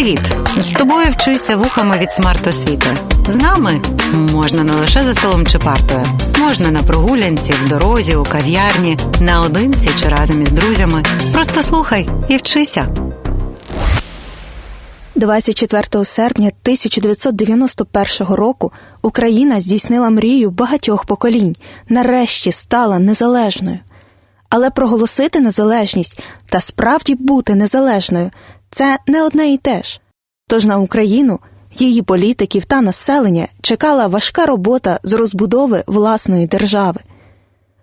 Привіт! З тобою вчуйся вухами від смарт-освіти. З нами можна не лише за столом чи партою, можна на прогулянці, в дорозі, у кав'ярні, наодинці чи разом із друзями. Просто слухай і вчися. 24 серпня 1991 року Україна здійснила мрію багатьох поколінь, нарешті стала незалежною. Але проголосити незалежність та справді бути незалежною це не одне і те ж. Тож на Україну, її політиків та населення чекала важка робота з розбудови власної держави.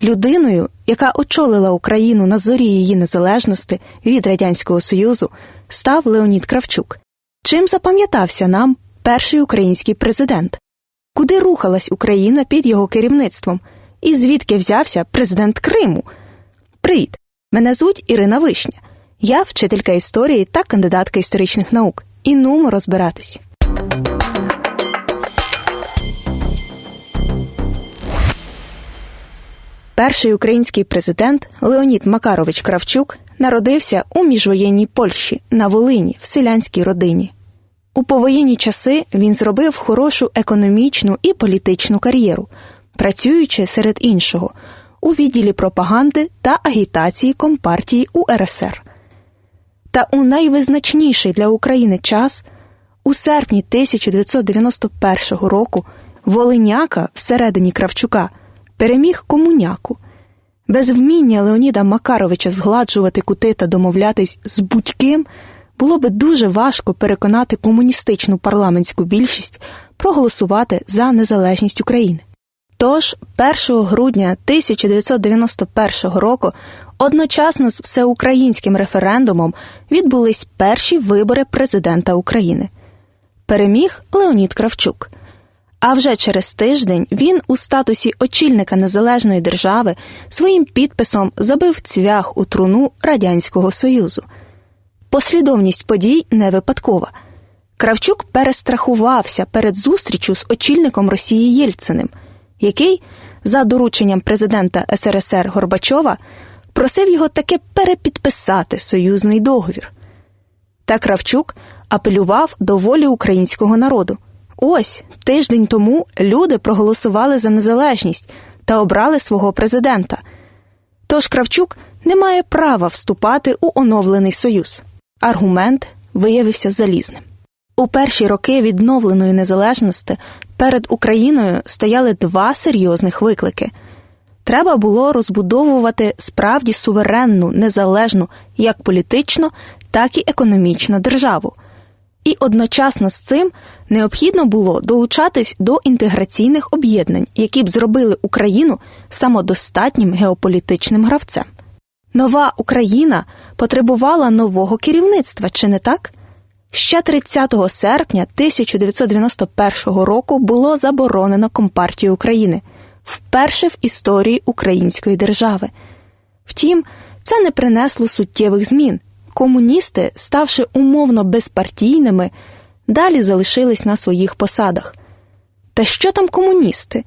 Людиною, яка очолила Україну на зорі її незалежності від Радянського Союзу, став Леонід Кравчук. Чим запам'ятався нам перший український президент? Куди рухалась Україна під його керівництвом? І звідки взявся президент Криму? Привіт! Мене звуть Ірина Вишня. Я вчителька історії та кандидатка історичних наук. І нумо розбиратись. Перший український президент Леонід Макарович Кравчук народився у міжвоєнній Польщі на Волині в селянській родині. У повоєнні часи він зробив хорошу економічну і політичну кар'єру, працюючи серед іншого у відділі пропаганди та агітації Компартії УРСР. Та у найвизначніший для України час у серпні 1991 року Волиняка всередині Кравчука переміг комуняку. Без вміння Леоніда Макаровича згладжувати кути та домовлятись з будь-ким було би дуже важко переконати комуністичну парламентську більшість проголосувати за незалежність України. Тож 1 грудня 1991 року одночасно з всеукраїнським референдумом відбулись перші вибори президента України. Переміг Леонід Кравчук. А вже через тиждень він у статусі очільника незалежної держави своїм підписом забив цвях у труну Радянського Союзу. Послідовність подій не випадкова. Кравчук перестрахувався перед зустрічю з очільником Росії Єльциним, який, за дорученням президента СРСР Горбачова, просив його таки перепідписати союзний договір. Та Кравчук апелював до волі українського народу. Ось тиждень тому люди проголосували за незалежність та обрали свого президента. Тож Кравчук не має права вступати у оновлений союз. Аргумент виявився залізним. У перші роки відновленої незалежності перед Україною стояли два серйозних виклики. Треба було розбудовувати справді суверенну, незалежну як політично, так і економічно державу. І одночасно з цим необхідно було долучатись до інтеграційних об'єднань, які б зробили Україну самодостатнім геополітичним гравцем. Нова Україна потребувала нового керівництва, чи не так? Ще 30 серпня 1991 року було заборонено Компартію України вперше в історії Української держави. Втім, це не принесло суттєвих змін. Комуністи, ставши умовно безпартійними, далі залишились на своїх посадах. Та що там комуністи?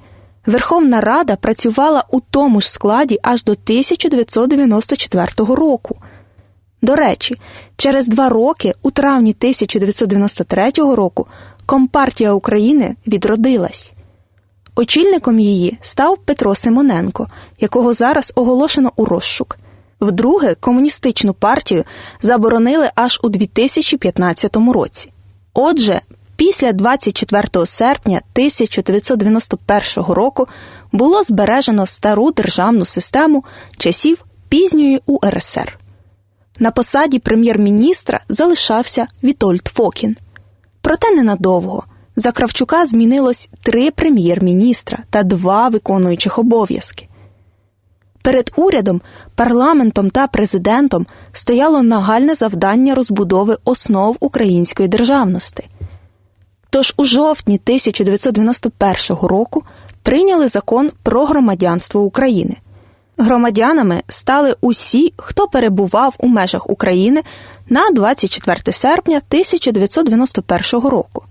Верховна Рада працювала у тому ж складі аж до 1994 року. До речі, через два роки, у травні 1993 року, Компартія України відродилась. Очільником її став Петро Симоненко, якого зараз оголошено у розшук. Вдруге, комуністичну партію заборонили аж у 2015 році. Отже, після 24 серпня 1991 року було збережено стару державну систему часів пізньої УРСР. На посаді прем'єр-міністра залишався Вітольд Фокін. Проте ненадовго. За Кравчука змінилось три прем'єр-міністра та два виконуючих обов'язки. Перед урядом, парламентом та президентом стояло нагальне завдання розбудови основ української державності. Тож у жовтні 1991 року прийняли закон про громадянство України. Громадянами стали усі, хто перебував у межах України на 24 серпня 1991 року.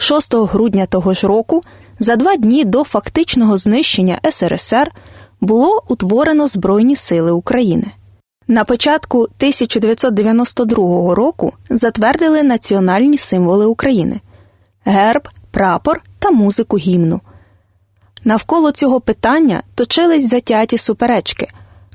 6 грудня того ж року, за два дні до фактичного знищення СРСР, було утворено Збройні Сили України. На початку 1992 року затвердили національні символи України герб, прапор та музику гімну. Навколо цього питання точились затяті суперечки.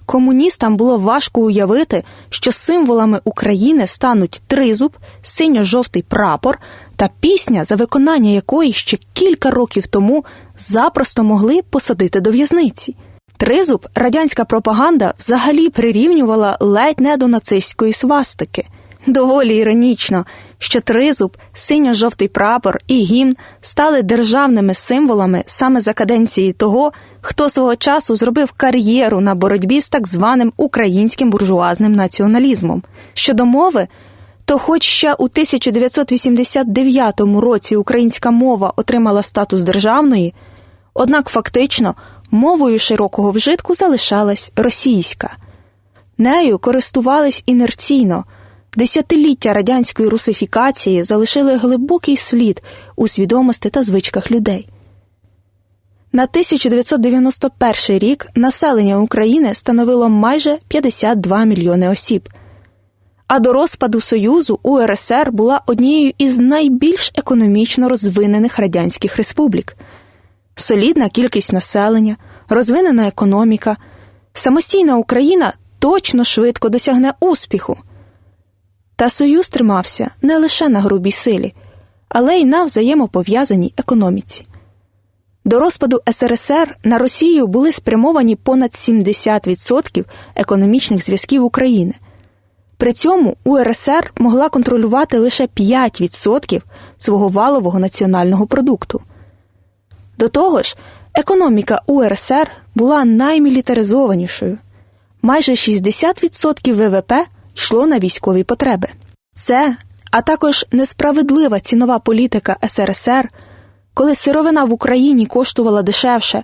Комуністам було важко уявити, що символами України стануть тризуб, синьо-жовтий прапор та пісня, за виконання якої ще кілька років тому запросто могли посадити до в'язниці. Тризуб радянська пропаганда взагалі прирівнювала ледь не до нацистської свастики. Доволі іронічно, що тризуб, синьо-жовтий прапор і гімн стали державними символами саме за каденції того, хто свого часу зробив кар'єру на боротьбі з так званим українським буржуазним націоналізмом. Щодо мови, то, хоч ще у 1989 році українська мова отримала статус державної, однак фактично мовою широкого вжитку залишалась російська. Нею користувались інерційно. Десятиліття радянської русифікації залишили глибокий слід у свідомості та звичках людей. На 1991 рік населення України становило майже 52 мільйони осіб. А до розпаду Союзу УРСР була однією із найбільш економічно розвинених радянських республік. Солідна кількість населення, розвинена економіка, самостійна Україна точно швидко досягне успіху. Та Союз тримався не лише на грубій силі, але й на взаємопов'язаній економіці. До розпаду СРСР на Росію були спрямовані понад 70% економічних зв'язків України. При цьому УРСР могла контролювати лише 5% свого валового національного продукту. До того ж, економіка УРСР була наймілітаризованішою. Майже 60% ВВП йшло на військові потреби. Це, а також несправедлива цінова політика СРСР, коли сировина в Україні коштувала дешевше,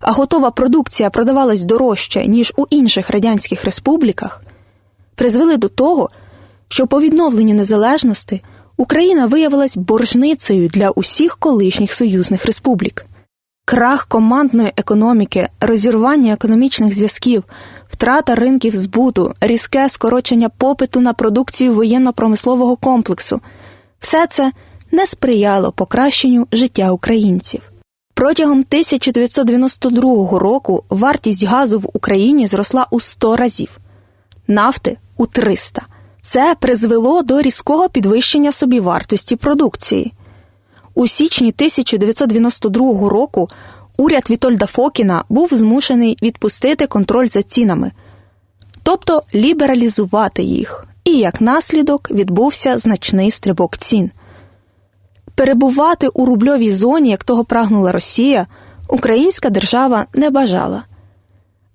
а готова продукція продавалась дорожче, ніж у інших радянських республіках, призвели до того, що по відновленню незалежності Україна виявилась боржницею для усіх колишніх союзних республік. Крах командної економіки, розірвання економічних зв'язків, втрата ринків збуту, різке скорочення попиту на продукцію воєнно-промислового комплексу все це не сприяло покращенню життя українців. Протягом 1992 року вартість газу в Україні зросла у 100 разів, нафти у 300. Це призвело до різкого підвищення собівартості продукції. У січні 1992 року уряд Вітольда Фокіна був змушений відпустити контроль за цінами, тобто лібералізувати їх, і як наслідок відбувся значний стрибок цін. Перебувати у рубльовій зоні, як того прагнула Росія, українська держава не бажала.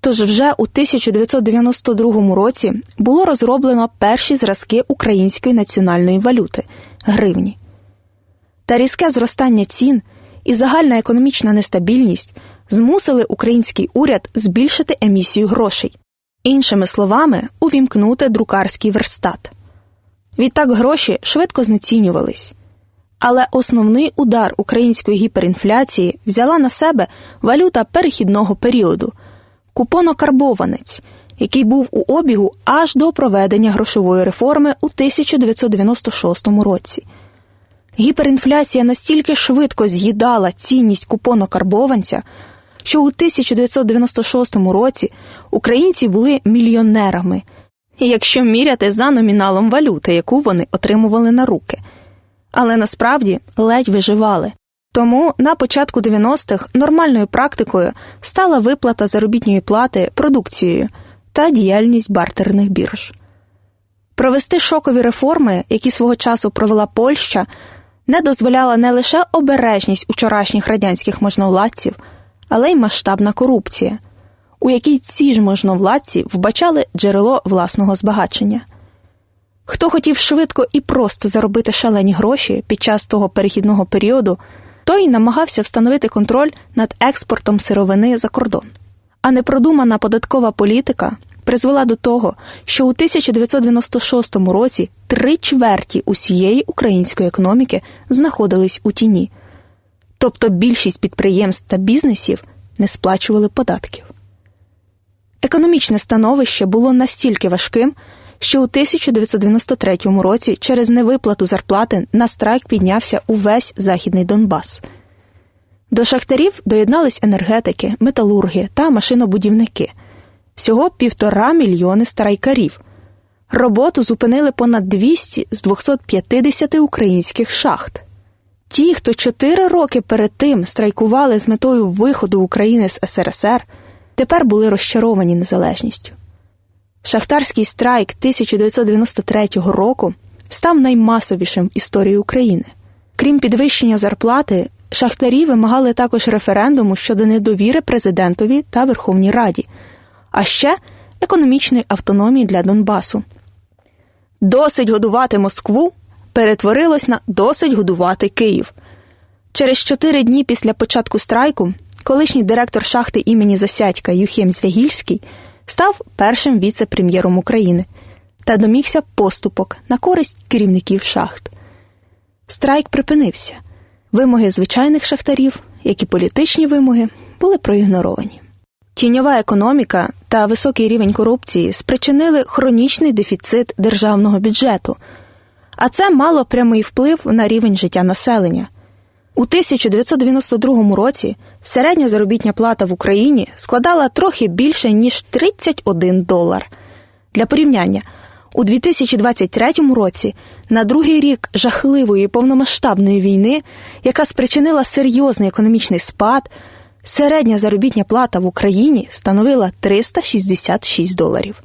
Тож вже у 1992 році було розроблено перші зразки української національної валюти гривні. Та різке зростання цін і загальна економічна нестабільність змусили український уряд збільшити емісію грошей, іншими словами, увімкнути друкарський верстат. Відтак гроші швидко знецінювались. Але основний удар української гіперінфляції взяла на себе валюта перехідного періоду купонокарбованець, який був у обігу аж до проведення грошової реформи у 1996 році. Гіперінфляція настільки швидко з'їдала цінність купонокарбованця, що у 1996 році українці були мільйонерами, якщо міряти за номіналом валюти, яку вони отримували на руки. Але насправді ледь виживали. Тому на початку 90-х нормальною практикою стала виплата заробітної плати продукцією та діяльність бартерних бірж. Провести шокові реформи, які свого часу провела Польща, не дозволяла не лише обережність учорашніх радянських можновладців, але й масштабна корупція, у якій ці ж можновладці вбачали джерело власного збагачення. Хто хотів швидко і просто заробити шалені гроші під час того перехідного періоду, той намагався встановити контроль над експортом сировини за кордон. А непродумана податкова політика призвела до того, що у 1996 році три чверті усієї української економіки знаходились у тіні, тобто більшість підприємств та бізнесів не сплачували податків. Економічне становище було настільки важким, що у 1993 році через невиплату зарплати на страйк піднявся увесь західний Донбас. До шахтарів доєднались енергетики, металурги та машинобудівники. Всього півтора мільйони страйкарів. Роботу зупинили понад 200 з 250 українських шахт. Ті, хто чотири роки перед тим страйкували з метою виходу України з СРСР, тепер були розчаровані незалежністю. Шахтарський страйк 1993 року став наймасовішим в історії України. Крім підвищення зарплати, шахтарі вимагали також референдуму щодо недовіри президентові та Верховній Раді, а ще економічної автономії для Донбасу. Досить годувати Москву перетворилось на досить годувати Київ. Через чотири дні після початку страйку колишній директор шахти імені Засядька Юхім Звягільський став першим віце-прем'єром України та домігся поступок на користь керівників шахт. Страйк припинився. Вимоги звичайних шахтарів, як і політичні вимоги, були проігноровані. Тіньова економіка та високий рівень корупції спричинили хронічний дефіцит державного бюджету, а це мало прямий вплив на рівень життя населення. У 1992 році середня заробітня плата в Україні складала трохи більше ніж 31 долар. Для порівняння, у 2023 році, на другий рік жахливої повномасштабної війни, яка спричинила серйозний економічний спад, середня заробітня плата в Україні становила 366 доларів.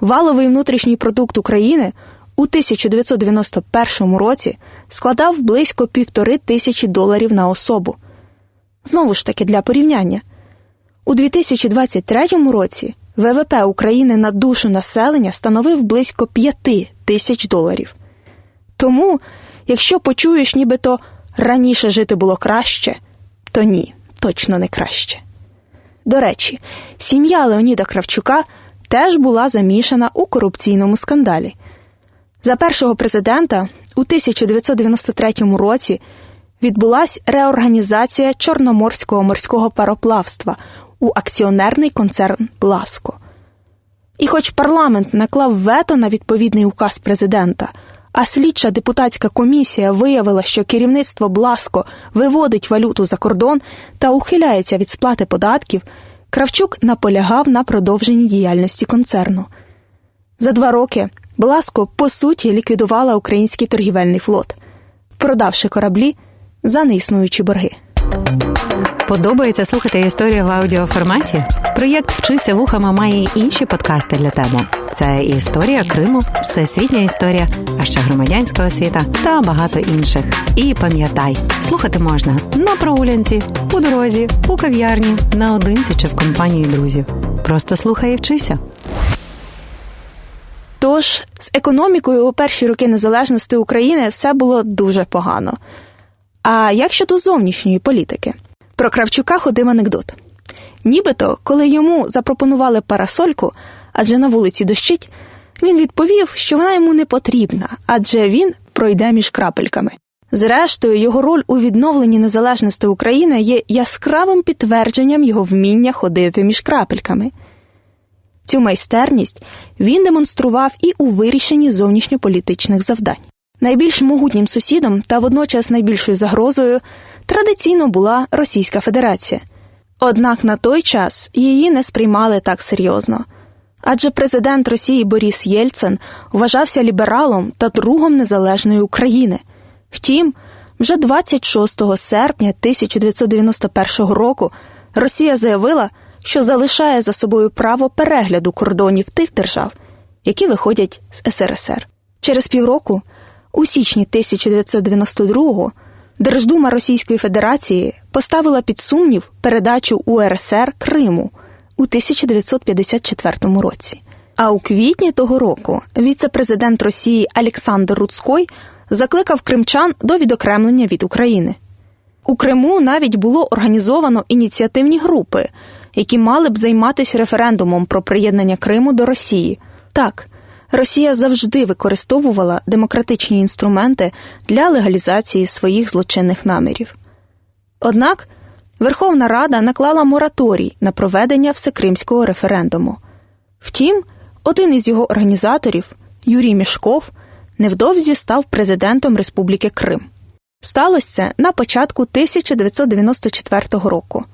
Валовий внутрішній продукт України у 1991 році складав близько півтори тисячі доларів на особу. Знову ж таки, для порівняння. У 2023 році ВВП України на душу населення становив близько 5 тисяч доларів. Тому, якщо почуєш, нібито раніше жити було краще, то ні, точно не краще. До речі, сім'я Леоніда Кравчука теж була замішана у корупційному скандалі. За першого президента у 1993 році відбулася реорганізація Чорноморського морського пароплавства у акціонерний концерн Бласко. І хоч парламент наклав вето на відповідний указ президента, а слідча депутатська комісія виявила, що керівництво Бласко виводить валюту за кордон та ухиляється від сплати податків, Кравчук наполягав на продовженні діяльності концерну. За два роки Бласко по суті ліквідувала український торгівельний флот, продавши кораблі за неіснуючі борги. Подобається слухати історію в аудіоформаті? Проєкт Вчися вухами має інші подкасти для тебе. Це історія Криму, всесвітня історія, а ще громадянська освіта та багато інших. І пам'ятай, слухати можна на прогулянці, у дорозі, у кав'ярні, наодинці чи в компанії друзів. Просто слухай і вчися. Тож з економікою у перші роки незалежності України все було дуже погано. А як щодо зовнішньої політики? Про Кравчука ходив анекдот. Нібито, коли йому запропонували парасольку, адже на вулиці дощить, він відповів, що вона йому не потрібна, адже він пройде між крапельками. Зрештою, його роль у відновленні незалежності України є яскравим підтвердженням його вміння ходити між крапельками. Цю майстерність він демонстрував і у вирішенні зовнішньополітичних завдань. Найбільш могутнім сусідом та водночас найбільшою загрозою традиційно була Російська Федерація. Однак на той час її не сприймали так серйозно. Адже президент Росії Борис Єльцин вважався лібералом та другом незалежної України. Втім, вже 26 серпня 1991 року Росія заявила, що залишає за собою право перегляду кордонів тих держав, які виходять з СРСР. Через півроку, у січні 1992-го, Держдума Російської Федерації поставила під сумнів передачу УРСР Криму у 1954 році. А у квітні того року віце-президент Росії Олександр Руцкой закликав кримчан до відокремлення від України. У Криму навіть було організовано ініціативні групи, які мали б займатися референдумом про приєднання Криму до Росії. Так, Росія завжди використовувала демократичні інструменти для легалізації своїх злочинних намірів. Однак Верховна Рада наклала мораторій на проведення всекримського референдуму. Втім, один із його організаторів, Юрій Мішков, невдовзі став президентом Республіки Крим. Сталося це на початку 1994 року.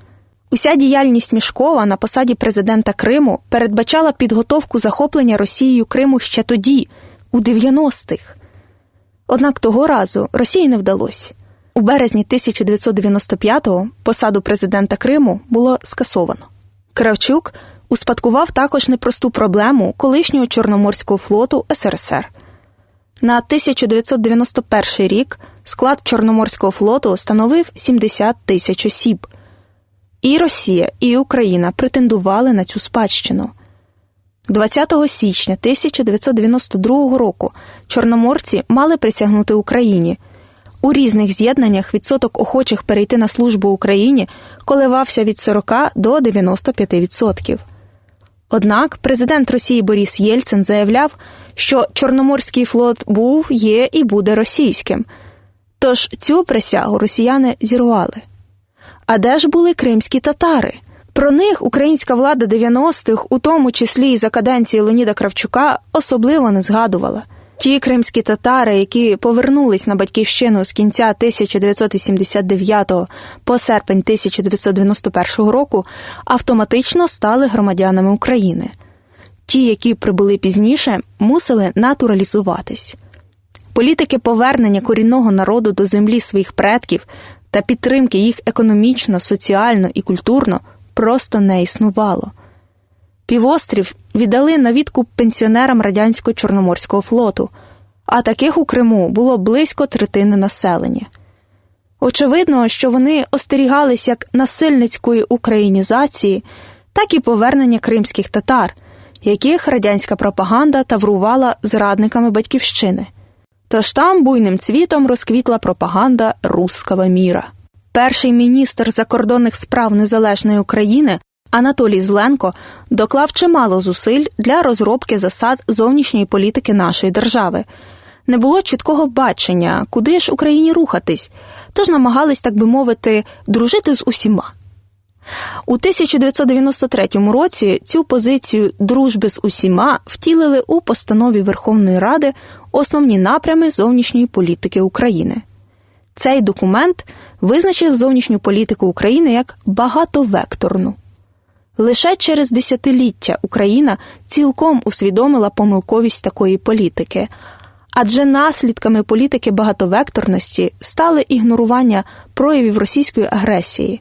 Уся діяльність Мішкова на посаді президента Криму передбачала підготовку захоплення Росією Криму ще тоді, у 90-х. Однак того разу Росії не вдалося. У березні 1995-го посаду президента Криму було скасовано. Кравчук успадкував також непросту проблему колишнього Чорноморського флоту СРСР. На 1991 рік склад Чорноморського флоту становив 70 тисяч осіб. І Росія, і Україна претендували на цю спадщину. 20 січня 1992 року чорноморці мали присягнути Україні. У різних з'єднаннях відсоток охочих перейти на службу Україні коливався від 40 до 95%. Однак президент Росії Борис Єльцин заявляв, що Чорноморський флот був, є і буде російським. Тож цю присягу росіяни зірвали. А де ж були кримські татари? Про них українська влада 90-х, у тому числі і за каденції Леоніда Кравчука, особливо не згадувала. Ті кримські татари, які повернулись на батьківщину з кінця 1989 по серпень 1991 року, автоматично стали громадянами України. Ті, які прибули пізніше, мусили натуралізуватись. Політики повернення корінного народу до землі своїх предків та підтримки їх економічно, соціально і культурно просто не існувало. Півострів віддали на відкуп пенсіонерам радянського Чорноморського флоту, а таких у Криму було близько третини населення. Очевидно, що вони остерігались як насильницької українізації, так і повернення кримських татар, яких радянська пропаганда таврувала зрадниками батьківщини. Тож там буйним цвітом розквітла пропаганда руского міра. Перший міністр закордонних справ Незалежної України Анатолій Зленко доклав чимало зусиль для розробки засад зовнішньої політики нашої держави. Не було чіткого бачення, куди ж Україні рухатись, тож намагались, так би мовити, дружити з усіма. У 1993 році цю позицію дружби з усіма втілили у постанові Верховної Ради основні напрями зовнішньої політики України. Цей документ визначив зовнішню політику України як багатовекторну. Лише через десятиліття Україна цілком усвідомила помилковість такої політики, адже наслідками політики багатовекторності стали ігнорування проявів російської агресії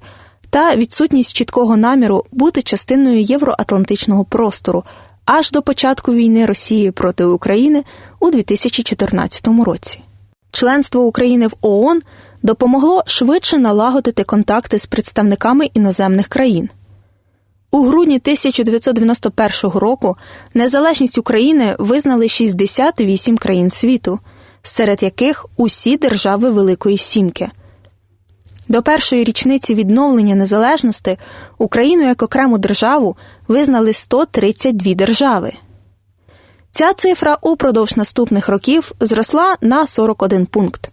та відсутність чіткого наміру бути частиною євроатлантичного простору аж до початку війни Росії проти України у 2014 році. Членство України в ООН допомогло швидше налагодити контакти з представниками іноземних країн. У грудні 1991 року незалежність України визнали 68 країн світу, серед яких усі держави Великої Сімки. До першої річниці відновлення незалежності Україну як окрему державу визнали 132 держави. Ця цифра упродовж наступних років зросла на 41 пункт.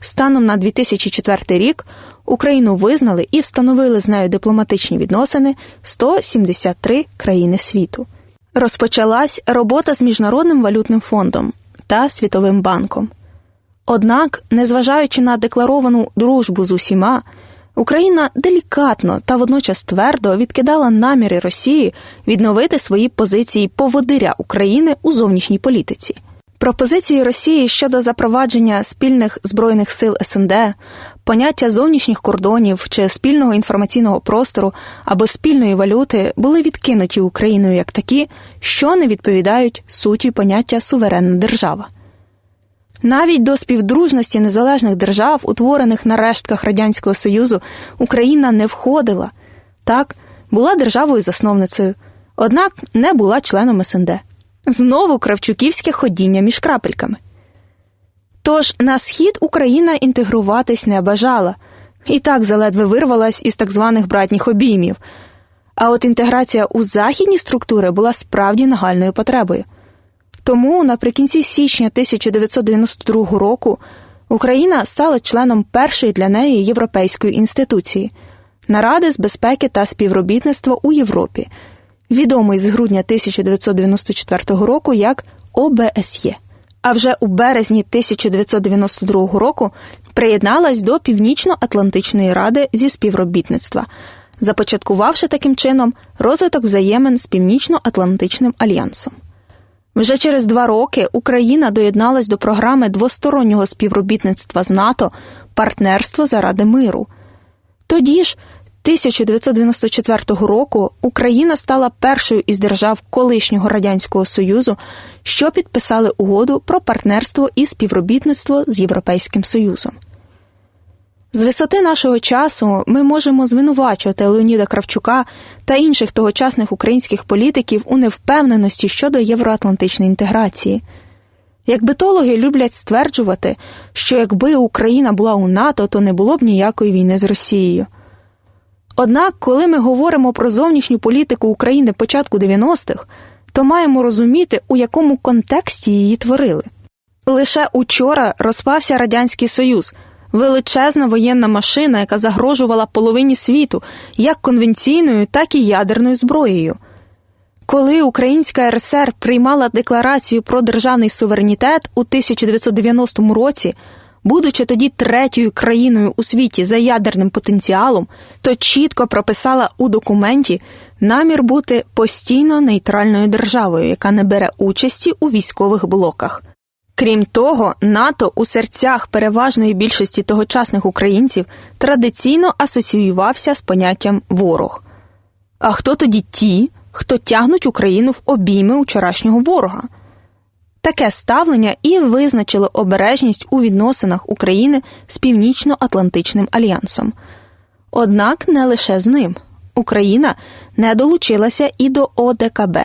Станом на 2004 рік Україну визнали і встановили з нею дипломатичні відносини 173 країни світу. Розпочалась робота з Міжнародним валютним фондом та Світовим банком. Однак, незважаючи на декларовану дружбу з усіма, Україна делікатно та водночас твердо відкидала наміри Росії відновити свої позиції поводиря України у зовнішній політиці. Пропозиції Росії щодо запровадження спільних збройних сил СНД, поняття зовнішніх кордонів чи спільного інформаційного простору або спільної валюти були відкинуті Україною як такі, що не відповідають суті поняття суверенна держава. Навіть до співдружності незалежних держав, утворених на рештках Радянського Союзу, Україна не входила. Так, була державою засновницею, однак не була членом СНД. Знову кравчуківське ходіння між крапельками. Тож на схід Україна інтегруватись не бажала, і так заледве вирвалась із так званих братніх обіймів. А от інтеграція у західні структури була справді нагальною потребою. Тому наприкінці січня 1992 року Україна стала членом першої для неї європейської інституції Наради з безпеки та співробітництва у Європі, відомий з грудня 1994 року як ОБСЄ. А вже у березні 1992 року приєдналась до Північно-Атлантичної ради зі співробітництва, започаткувавши таким чином розвиток взаємин з Північно-Атлантичним альянсом. Вже через два роки Україна доєдналась до програми двостороннього співробітництва з НАТО Партнерство заради миру. Тоді ж, 1994 року, Україна стала першою із держав колишнього радянського союзу, що підписали угоду про партнерство і співробітництво з Європейським Союзом. З висоти нашого часу ми можемо звинувачувати Леоніда Кравчука та інших тогочасних українських політиків у невпевненості щодо євроатлантичної інтеграції. Як битологи люблять стверджувати, що якби Україна була у НАТО, то не було б ніякої війни з Росією. Однак, коли ми говоримо про зовнішню політику України початку 90-х, то маємо розуміти, у якому контексті її творили. Лише учора розпався Радянський Союз, величезна воєнна машина, яка загрожувала половині світу як конвенційною, так і ядерною зброєю. Коли Українська РСР приймала декларацію про державний суверенітет у 1990 році, будучи тоді третьою країною у світі за ядерним потенціалом, то чітко прописала у документі намір бути постійно нейтральною державою, яка не бере участі у військових блоках. Крім того, НАТО у серцях переважної більшості тогочасних українців традиційно асоціювався з поняттям ворог. А хто тоді ті, хто тягнуть Україну в обійми вчорашнього ворога? Таке ставлення і визначило обережність у відносинах України з Північно-Атлантичним альянсом. Однак не лише з ним. Україна не долучилася і до ОДКБ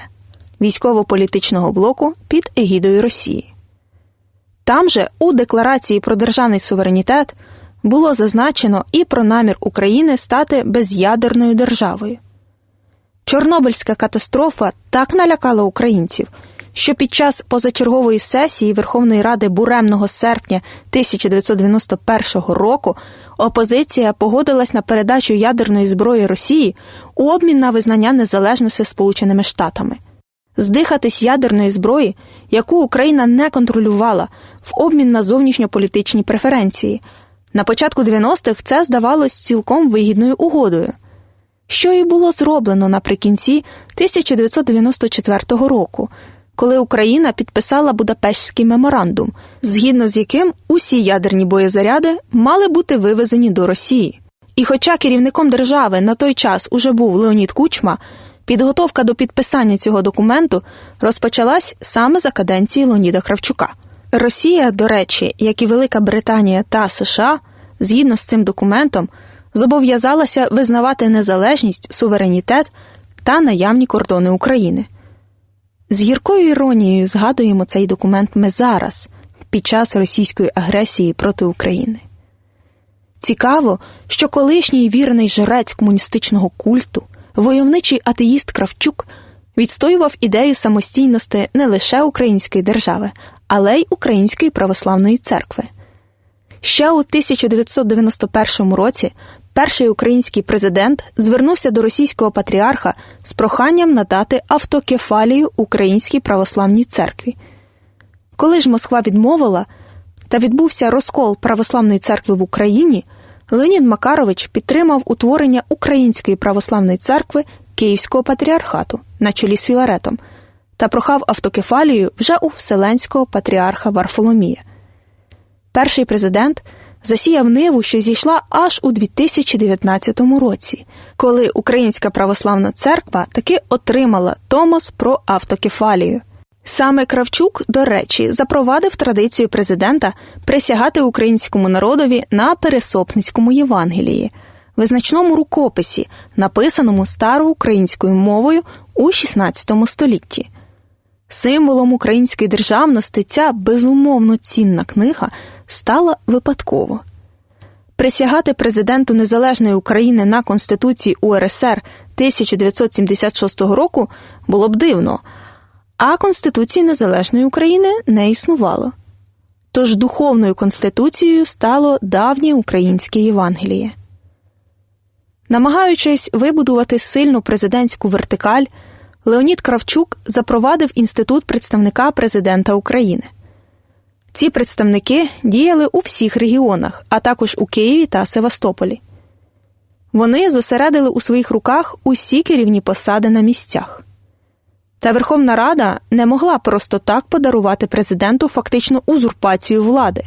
військово-політичного блоку під егідою Росії. Там же у Декларації про державний суверенітет було зазначено і про намір України стати без'ядерною державою. Чорнобильська катастрофа так налякала українців, що під час позачергової сесії Верховної Ради буремного серпня 1991 року опозиція погодилась на передачу ядерної зброї Росії у обмін на визнання незалежності Сполученими Штатами. Здихатись ядерної зброї, яку Україна не контролювала, в обмін на зовнішньополітичні преференції. На початку 90-х це здавалось цілком вигідною угодою, що і було зроблено наприкінці 1994 року, коли Україна підписала Будапештський меморандум, згідно з яким усі ядерні боєзаряди мали бути вивезені до Росії. І хоча керівником держави на той час уже був Леонід Кучма, підготовка до підписання цього документу розпочалась саме за каденції Леоніда Кравчука. Росія, до речі, як і Велика Британія та США, згідно з цим документом, зобов'язалася визнавати незалежність, суверенітет та наявні кордони України. З гіркою іронією згадуємо цей документ ми зараз, під час російської агресії проти України. Цікаво, що колишній вірний жрець комуністичного культу, войовничий атеїст Кравчук відстоював ідею самостійності не лише української держави, але й Української православної церкви. Ще у 1991 році перший український президент звернувся до російського патріарха з проханням надати автокефалію Українській православній церкві. Коли ж Москва відмовила та відбувся розкол православної церкви в Україні, Леонід Макарович підтримав утворення Української православної церкви Київського патріархату на чолі з Філаретом та прохав автокефалію вже у Вселенського патріарха Варфоломія. Перший президент засіяв ниву, що зійшла аж у 2019 році, коли Українська православна церква таки отримала Томос про автокефалію. Саме Кравчук, до речі, запровадив традицію президента присягати українському народові на Пересопницькому Євангелії, визначному рукописі, написаному староукраїнською мовою у XVI столітті. Символом української державності ця безумовно цінна книга стала випадково. Присягати президенту Незалежної України на Конституції УРСР 1976 року було б дивно, а Конституції Незалежної України не існувало. Тож духовною конституцією стало давнє українське Євангеліє. Намагаючись вибудувати сильну президентську вертикаль, Леонід Кравчук запровадив інститут представника президента України. Ці представники діяли у всіх регіонах, а також у Києві та Севастополі. Вони зосередили у своїх руках усі керівні посади на місцях. Та Верховна Рада не могла просто так подарувати президенту фактично узурпацію влади.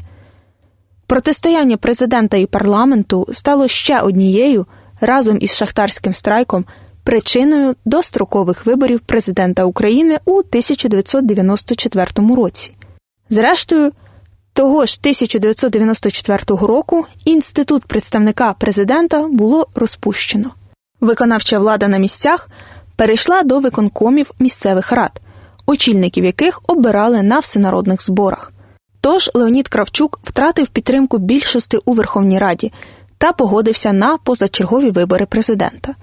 Протистояння президента і парламенту стало ще однією разом із шахтарським страйком причиною дострокових виборів президента України у 1994 році. Зрештою, того ж 1994 року інститут представника президента було розпущено. Виконавча влада на місцях перейшла до виконкомів місцевих рад, очільників яких обирали на всенародних зборах. Тож Леонід Кравчук втратив підтримку більшості у Верховній Раді та погодився на позачергові вибори президента.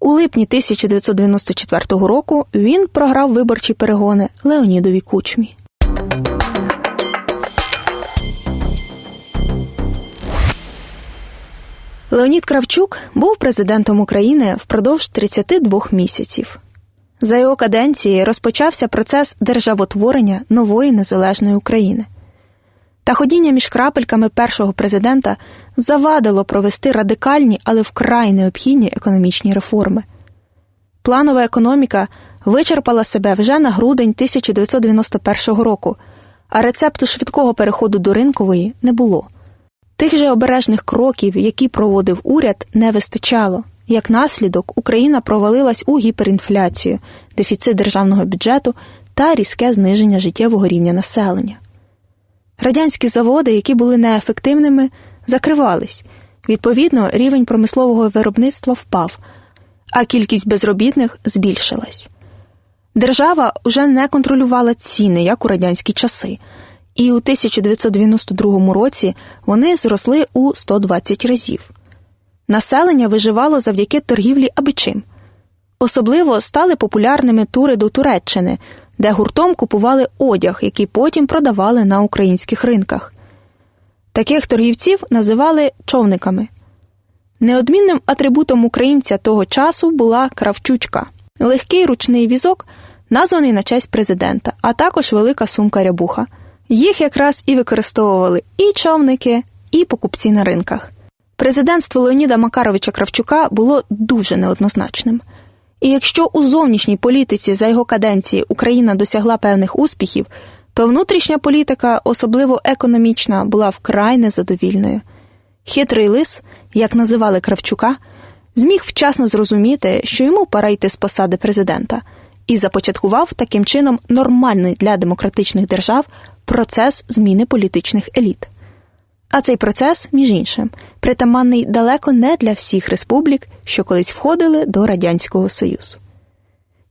У липні 1994 року він програв виборчі перегони Леонідові Кучмі. Леонід Кравчук був президентом України впродовж 32 місяців. За його каденції розпочався процес державотворення нової незалежної України. Та ходіння між крапельками першого президента завадило провести радикальні, але вкрай необхідні економічні реформи. Планова економіка вичерпала себе вже на грудень 1991 року, а рецепту швидкого переходу до ринкової не було. Тих же обережних кроків, які проводив уряд, не вистачало. Як наслідок, Україна провалилась у гіперінфляцію, дефіцит державного бюджету та різке зниження життєвого рівня населення. Радянські заводи, які були неефективними, закривались. Відповідно, рівень промислового виробництва впав, а кількість безробітних збільшилась. Держава вже не контролювала ціни, як у радянські часи, і у 1992 році вони зросли у 120 разів. Населення виживало завдяки торгівлі абичим. Особливо стали популярними тури до Туреччини, де гуртом купували одяг, який потім продавали на українських ринках. Таких торгівців називали човниками. Неодмінним атрибутом українця того часу була кравчучка, легкий ручний візок, названий на честь президента, а також велика сумка рябуха. Їх якраз і використовували і човники, і покупці на ринках. Президентство Леоніда Макаровича Кравчука було дуже неоднозначним. І якщо у зовнішній політиці за його каденції Україна досягла певних успіхів, то внутрішня політика, особливо економічна, була вкрай незадовільною. Хитрий лис, як називали Кравчука, зміг вчасно зрозуміти, що йому пора йти з посади президента, і започаткував таким чином нормальний для демократичних держав процес зміни політичних еліт. А цей процес, між іншим, притаманний далеко не для всіх республік, що колись входили до Радянського Союзу.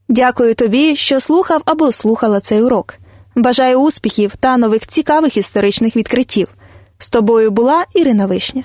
Дякую тобі, що слухав або слухала цей урок. Бажаю успіхів та нових цікавих історичних відкриттів. З тобою була Ірина Вишня.